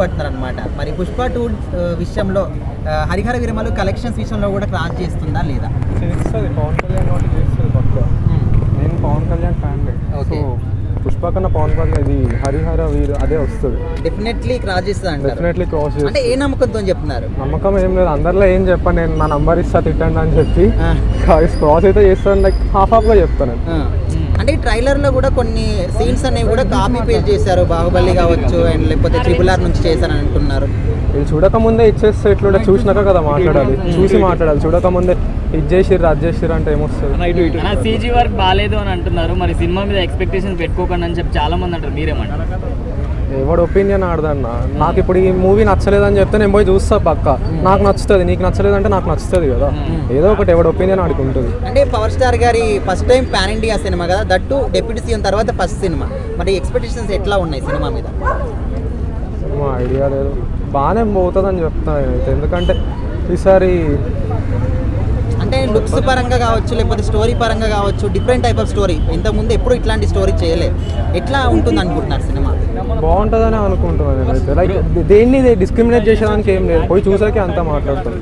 పడుతున్నారు అనమాట మరి పుష్ప టూ విషయంలో హరిహర విరమలు కలెక్షన్స్ విషయంలో కూడా క్రాస్ చేస్తుందా లేదా? చేస్తుంది. పవన్ కళ్యాణ్ వాటి చేస్తుంది పక్క. నేను పవన్ కళ్యాణ్ ఫ్యాన్ Okay. పుష్ప కన్నా పవన్ కళ్యాణ్ ఇది హరిహర వీరు అదే వస్తుంది. డెఫినెట్లీ క్రాస్ చేస్తుంది డెఫినెట్లీ క్రాస్ అంటే చేస్తుంది. ఏ నమ్మకంతో చెప్తున్నారు? నమ్మకం ఏం లేదు. అందరిలో ఏం చెప్పాను నేను. నా నంబర్ ఇస్తా తిట్టండి అని చెప్పి. క్రాస్ అయితే చేస్తాను లైక్ హాఫ్ హాఫ్గా చెప్తాను. అంటే ఈ ట్రైలర్లో కూడా కొన్ని సీన్స్ అనేవి కూడా కాపీ పేస్ట్ చేశారు. బాహుబలి కావచ్చు అండ్ లేకపోతే ట్రిపుల్ ఆర్ నుంచి చేశారని అంటున్నారు ఇది చూడక ముందే ఇచ్చేస్తే ఎట్లుంటే చూసినాక కదా మాట్లాడాలి. చూసి మాట్లాడాలి. చూడక ముందే ఇది చేసిర్రు అది చేసిర్రు అంటే ఏమొస్తుంది? అన్న సీజీ వర్క్ బాగాలేదు అని అంటున్నారు. మరి సినిమా మీద ఎక్స్పెక్టేషన్స్ పెట్టుకోకండి అని చెప్పి చాలా మంది అంటారు. మీరేమంటారు? ఎవడు ఒపీనియన్ ఆడదన్న. నాకు ఇప్పుడు ఈ మూవీ నచ్చలేదని చెప్తే నేను పోయి చూస్తా పక్క. నాకు నచ్చుతుంది. నీకు నచ్చలేదంటే నాకు నచ్చుతుంది కదా. ఏదో ఒకటి ఎవడు ఒపీనియన్ ఆడికి ఉంటుంది అంటే పవర్ స్టార్ గారి first time pan India cinema కదా? దట్టు డెప్యూటీ సీఎం తర్వాత ఫస్ట్ సినిమా. మరి ఎక్స్పెక్టేషన్స్ ఎట్లా ఉన్నాయి సినిమా మీద? ఐడియా లేదు. బాగానే పోతుందని చెప్తాను ఎందుకంటే ఈసారి అంటే లుక్స్ పరంగా కావచ్చు లేకపోతే స్టోరీ పరంగా కావచ్చు డిఫరెంట్ టైప్ ఆఫ్ స్టోరీ ఇంతకుముందు ఎప్పుడు ఇట్లాంటి స్టోరీ చేయలే. ఎట్లా ఉంటుంది అనుకుంటున్నారు సినిమా? బాగుంటుందని అనుకుంటున్నాను లైక్ దేన్ని డిస్క్రిమినేట్ చేసేదానికి ఏం లేదు. పోయి చూసాకే అంతా మాట్లాడుతాను